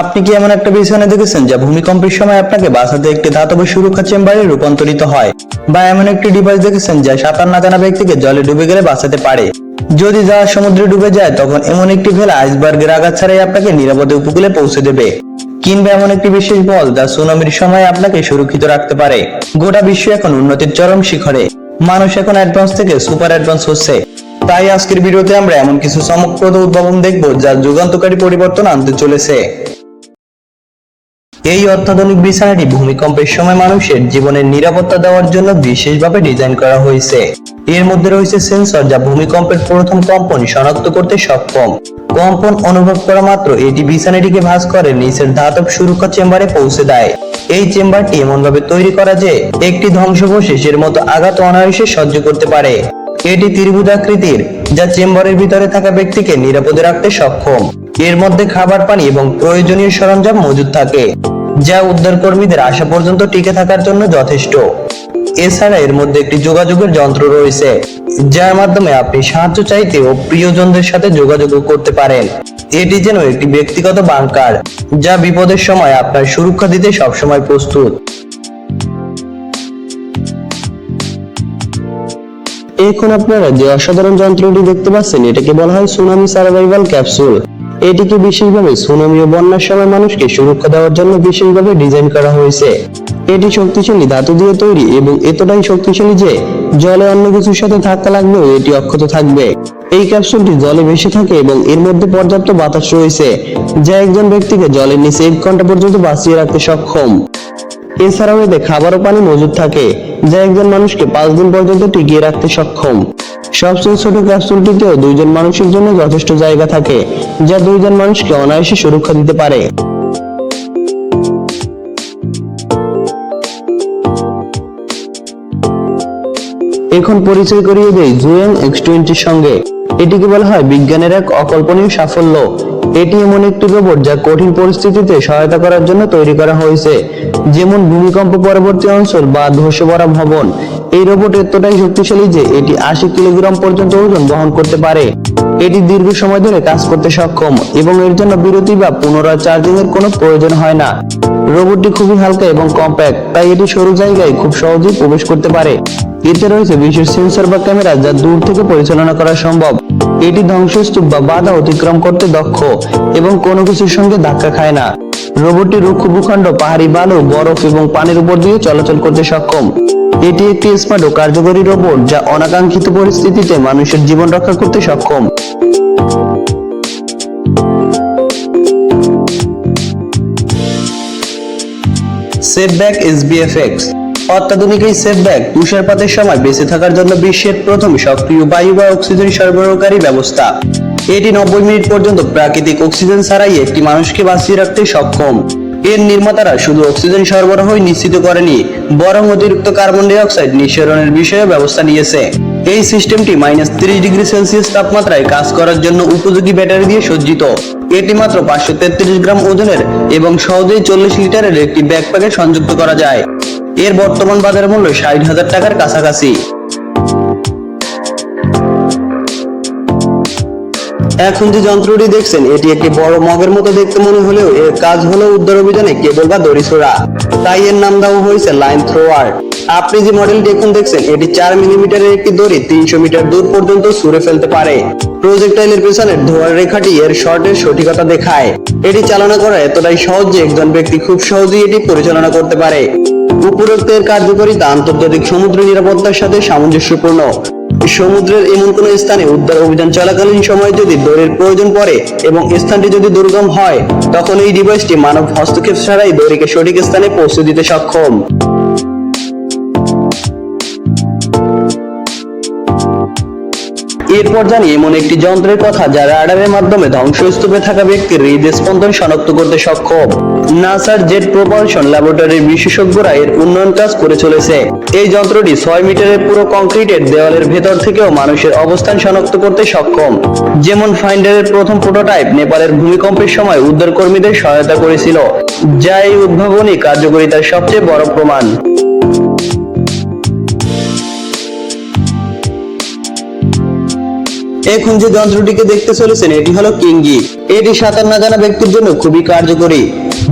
আপনি কি এমন একটা বিছানা দেখেছেন যা ভূমিকম্পের সময় আপনাকে বাঁচাতে একটি ধাতব সুরক্ষা চেম্বারে রূপান্তরিত হয়? বা এমন একটি ডিভাইস দেখেছেন যা সাঁতার না জানা ব্যক্তিকে জলে ডুবে গেলে বাঁচাতে পারে? যদি জাহাজ সমুদ্রে ডুবে যায়, তখন এমন একটি ভেলা আইসবার্গের আঘাত ছাড়াই আপনাকে নিরাপদে উপকূলে পৌঁছে দেবে। কিংবা এমন একটি বিশেষ বল যা সুনামির সময় আপনাকে সুরক্ষিত রাখতে পারে। গোটা বিশ্ব এখন উন্নতির চরম শিখরে। মানুষ এখন অ্যাডভান্স থেকে সুপার অ্যাডভান্স হচ্ছে। তাই আজকের ভিডিওতে আমরা এমন কিছু চমকপ্রদ উদ্ভাবন দেখব যা যুগান্তকারী পরিবর্তন আনতে চলেছে। এই অত্যাধুনিক বিছানাটি ভূমিকম্পের সময় মানুষের জীবনের নিরাপত্তা দেওয়ার জন্য বিশেষভাবে ডিজাইন করা হয়েছে। এর মধ্যে রয়েছে সেন্সর যা ভূমিকম্পের প্রথম কম্পন শনাক্ত করতে সক্ষম। কম্পন অনুভব করা মাত্র এটি বিছানাটিকে ভাঁজ করে নিচের ধাতব সুরক্ষা চেম্বারে পৌঁছে দেয়। এই চেম্বারটি এমনভাবে তৈরি করা যে, একটি ধ্বংসবশেষের মতো আঘাত অনায়াসে সহ্য করতে পারে। এটি ত্রিভুজাকৃতির, যা চেম্বারের ভিতরে থাকা ব্যক্তিকে নিরাপদে রাখতে সক্ষম। এর মধ্যে খাবার পানি এবং প্রয়োজনীয় সরঞ্জাম মজুদ থাকে। যা উদ্ধার কর্মীদের আসা পর্যন্ত টিকে থাকার জন্য যথেষ্ট। এছাড়া এর মধ্যে একটি যোগাযোগের যন্ত্র রয়েছে, যার মাধ্যমে আপনি সাহায্য চাইতে ও প্রিয়জনদের সাথে যোগাযোগ করতে পারেন। এটি যেন একটি ব্যক্তিগত বাংকার, যা বিপদের সময় আপনার সুরক্ষা দিতে সবসময় প্রস্তুত। এখন আপনারা যে অসাধারণ যন্ত্রটি দেখতে পাচ্ছেন, এটাকে বলা হয় সুনামি সার্ভাইভাল ক্যাপসুল। এটিকে বিশেষভাবে সুনামি ও বন্যার সময় মানুষকে সুরক্ষা দেওয়ার জন্য বিশেষভাবে ডিজাইন করা হয়েছে। এটি শক্তিশালী ধাতু দিয়ে তৈরি এবং এতটাই শক্তিশালী যে জলে অন্য কিছুর সাথে ধাক্কা লাগলেও এটি অক্ষত থাকবে। এই ক্যাপসুলটি জলে ভেসে থাকে এবং এর মধ্যে পর্যাপ্ত বাতাস রয়েছে, যা একজন ব্যক্তিকে জলের নিচে এক ঘণ্টা পর্যন্ত বাঁচিয়ে রাখতে সক্ষম। এছাড়াও এতে খাবার ও পানি মজুদ থাকে, যা একজন মানুষকে পাঁচ দিন পর্যন্ত টিকিয়ে রাখতে সক্ষম। সবচেয়ে ছোট ক্যাপসুলটিতেও দুইজন মানুষের জন্য যথেষ্ট জায়গা থাকে, যা দুইজন মানুষকে অনায়াসে সুরক্ষা দিতে পারে। এখন পরিচয় করিয়ে দেই জুয়েং এক্স টোয়েন্টির সঙ্গে। এটিকে বলা হয় বিজ্ঞানের এক অকল্পনীয় সাফল্য। এটি এমন একটি রোবট যা কঠিন পরিস্থিতিতে সহায়তা করার জন্য তৈরি করা হয়েছে, যেমন ভূমিকম্প পরবর্তী অঞ্চল বা ধসে পড়া ভবন। এই রোবট এতটাই শক্তিশালী যে এটি আশি কিলোগ্রাম পর্যন্ত ওজন বহন করতে পারে। এটি দীর্ঘ সময় ধরে কাজ করতে সক্ষম এবং এর জন্য বিরতি বা পুনরায় চার্জিং এর কোনো প্রয়োজন হয় না। রোবটটি খুবই হালকা এবং কম্প্যাক্ট, তাই এটি সরু জায়গায় খুব সহজেই প্রবেশ করতে পারে। এতে রয়েছে বিশেষ সেন্সর বা ক্যামেরা যা দূর থেকে পরিচালনা করা সম্ভব। এটি ধ্বংসস্তূপ বা বাধা অতিক্রম করতে দক্ষ এবং কোনো কিছুর সঙ্গে ধাক্কা খায় না। রোবটটি রুক্ষ ভূখণ্ড, পাহাড়ি বালু, বরফ এবং পানির উপর দিয়ে চলাচল করতে সক্ষম। এটি একটি স্মার্ট ও কার্যকরী রোবট যা অনাকাঙ্ক্ষিত পরিস্থিতিতে মানুষের জীবন রক্ষা করতে সক্ষম। Setback SBFX. অত্যাধুনিক এই সেটব্যাক তুষারপাতের সময় বেঁচে থাকার জন্য বিশ্বের প্রথম সক্রিয় বায়ু বা অক্সিজেন সরবরাহকারী ব্যবস্থা। এটি নব্বই মিনিট পর্যন্ত প্রাকৃতিক অক্সিজেন ছাড়াই একটি মানুষকে বাঁচিয়ে রাখতে সক্ষম। এর নির্মাতারা শুধু অক্সিজেন সরবরাহই নিশ্চিত করেনি, বরং অতিরিক্ত কার্বন ডাই অক্সাইড নিঃসরণের বিষয়ে ব্যবস্থা নিয়েছে। এই সিস্টেমটি মাইনাস তিরিশ ডিগ্রি সেলসিয়াস তাপমাত্রায় কাজ করার জন্য উপযোগী ব্যাটারি দিয়ে সজ্জিত। এটি মাত্র পাঁচশো তেত্রিশ গ্রাম ওজনের এবং সহজেই চল্লিশ লিটারের একটি ব্যাকপ্যাকে সংযুক্ত করা যায়। এর বর্তমান বাজার মূল্য ষাট হাজার টাকার কাছাকাছি। এখন যে যন্ত্রটি দেখছেন, এটি একটি বড় মগের মতো দেখতে মনে হলেও এর কাজ হলো উদ্ধার অভিযানে কেবল বা দড়ি ছোড়া। তাই এর নাম দেওয়া হয়েছে লাইন থ্রোয়ার। আপনি যে মডেলটি এখন দেখছেন, এটি চার মিলিমিটারের একটি দড়ি তিনশো মিটার দূর পর্যন্ত ছুঁড়ে ফেলতে পারে। প্রজেক্টাইলের পেছনের ধোয়ার রেখাটি এর শর্টের সঠিকতা দেখায়। এটি চালনা করা এতটাই সহজ যে একজন ব্যক্তি খুব সহজেই এটি পরিচালনা করতে পারে। উপরোক্ত এর কার্যকারিতা আন্তর্জাতিক সমুদ্র নিরাপত্তার সাথে সামঞ্জস্যপূর্ণ। সমুদ্রের এমন কোন স্থানে উদ্ধার অভিযান চলাকালীন সময় যদি দৌড়ের প্রয়োজন পড়ে এবং স্থানটি যদি দুর্গম হয়, তখন এই ডিভাইসটি মানব হস্তক্ষেপ ছাড়াই দড়িকে সঠিক স্থানে পৌঁছে দিতে সক্ষম। এরপর জানি এমন একটি যন্ত্রের কথা যা রাডারের মাধ্যমে ধ্বংসস্তূপে থাকা ব্যক্তির হৃদস্পন্দন শনাক্ত করতে সক্ষম। নাসার জেট প্রপালশন ল্যাবরেটরির বিশেষজ্ঞরা এর উন্নয়ন কাজ করে চলেছে। এই যন্ত্রটি ছয় মিটারের পুরো কংক্রিটের দেওয়ালের ভেতর থেকেও মানুষের অবস্থান শনাক্ত করতে সক্ষম। যেমন ফাইন্ডারের প্রথম প্রোটোটাইপ নেপালের ভূমিকম্পের সময় উদ্ধার কর্মীদের সহায়তা করেছিল, যা এই উদ্ভাবনী কার্যকরিতার সবচেয়ে বড় প্রমাণ। এখন যে যন্ত্রটিকে দেখতে চলেছেন, এটি হলো কিঙ্গি। এটি সাঁতার না জানা ব্যক্তির জন্য খুবই কার্যকরী।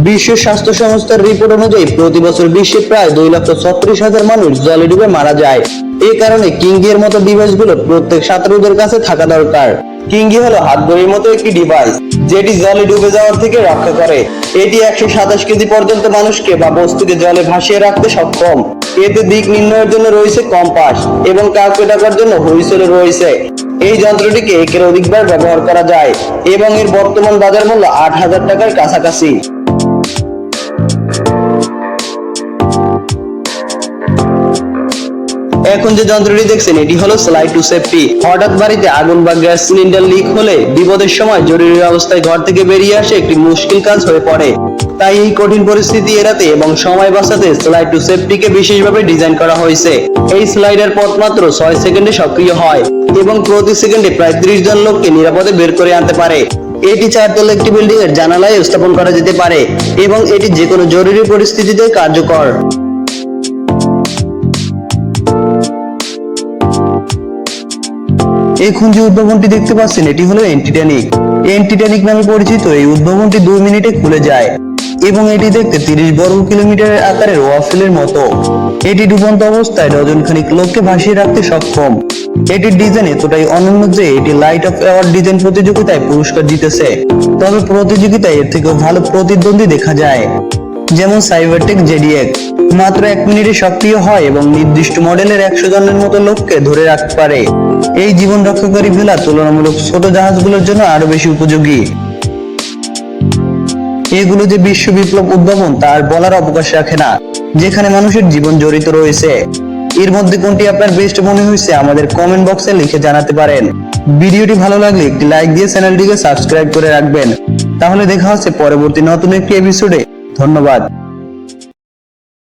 বিশ্ব স্বাস্থ্য সংস্থার রিপোর্ট অনুযায়ী প্রতি বছর বিশ্বে প্রায় দুই লক্ষ ছত্রিশ হাজার মানুষ জলে ডুবে মারা যায়। এই কারণে কিঙ্গি এর মতো ডিভাইসগুলো প্রত্যেক সাঁতারুদের কাছে থাকা দরকার। কিঙ্গি হলো হাত ঘড়ির মতো একটি ডিভাইস যেটি জলে ডুবে যাওয়ার থেকে রক্ষা করে। এটি একশো সাতাশ কেজি পর্যন্ত মানুষকে বা বস্তুকে জলে ভাসিয়ে রাখতে সক্ষম। এতে দিক নির্ণয়ের জন্য রয়েছে কম্পাস এবং কাউকে ডাকার জন্য হুইসেল রয়েছে। এই যন্ত্রটিকে একের অধিকবার ব্যবহার করা যায় এবং এর বর্তমান বাজার মূল্য আট হাজার টাকার কাছাকাছি। এখন যে যন্ত্রটি দেখছেন, এটি হলো স্লাইড টু সেফটি হঠাৎ বাড়িতে আগুন বা গ্যাস সিলিন্ডার লিক হলে বিপদের সময় জরুরি অবস্থায় ঘর থেকে বেরিয়ে আসে একটি মুশকিল কাজ হয়ে পড়ে। তাই এই কঠিন পরিস্থিতি এড়াতে এবং সময় বাঁচাতে স্লাইড টু সেফটিকে বিশেষভাবে ডিজাইন করা হয়েছে। এই স্লাইডার পথ মাত্র ছয় সেকেন্ডে সক্রিয় হয় এবং প্রতি সেকেন্ডে প্রায় ত্রিশ জন লোককে নিরাপদে বের করে আনতে পারে। এটি চারতলা একটি বিল্ডিং এর জানালায় স্থাপন করা যেতে পারে এবং এটি যে কোনো জরুরি পরিস্থিতিতে কার্যকর। এখন যে উদ্ভাবনটি দেখতে পাচ্ছেন, এটি হলো এন্টিটানিক এন্টিটানিক নামে পরিচিত এই উদ্ভাবনটি দুই মিনিটে খুলে যায়। এবং এটি দেখতে তিরিশ বর্গ কিলোমিটারের আকারের ওয়াফেলের মতো। এটি ডুবন্ত অবস্থায় ডজন খানিক লোককে ভাসিয়ে রাখতে সক্ষম। এটির ডিজাইন এতটাই অনন্য যে এটি লাইট অফ অ্যাওয়ার্ড ডিজাইন প্রতিযোগিতায় পুরস্কার জিতেছে। তবে প্রতিযোগিতায় এর থেকেও ভালো প্রতিদ্বন্দ্বী দেখা যায়। যেমন সাইবারটেক জেডিএক মাত্র এক মিনিটে সক্রিয় হয় এবং নির্দিষ্ট মডেলের একশো জনের মতো লোককে ধরে রাখতে পারে। এই জীবন রক্ষাকারী ভেলা তুলনামূলক ছোট জাহাজগুলোর জন্য আরও বেশি উপযোগী। এগুলো যে বিশ্ব বিপ্লব উদ্ভাবন তার বলার অবকাশ রাখে না, যেখানে মানুষের জীবন জড়িত রয়েছে। এর মধ্যে কোনটি আপনার বেস্ট মনে হয়েছে, আমাদের কমেন্ট বক্সে লিখে জানাতে পারেন। ভিডিওটি ভালো লাগলে একটি লাইক দিয়ে চ্যানেলটিকে সাবস্ক্রাইব করে রাখবেন। তাহলে দেখা হচ্ছে পরবর্তী নতুন একটি এপিসোডে ধন্যবাদ।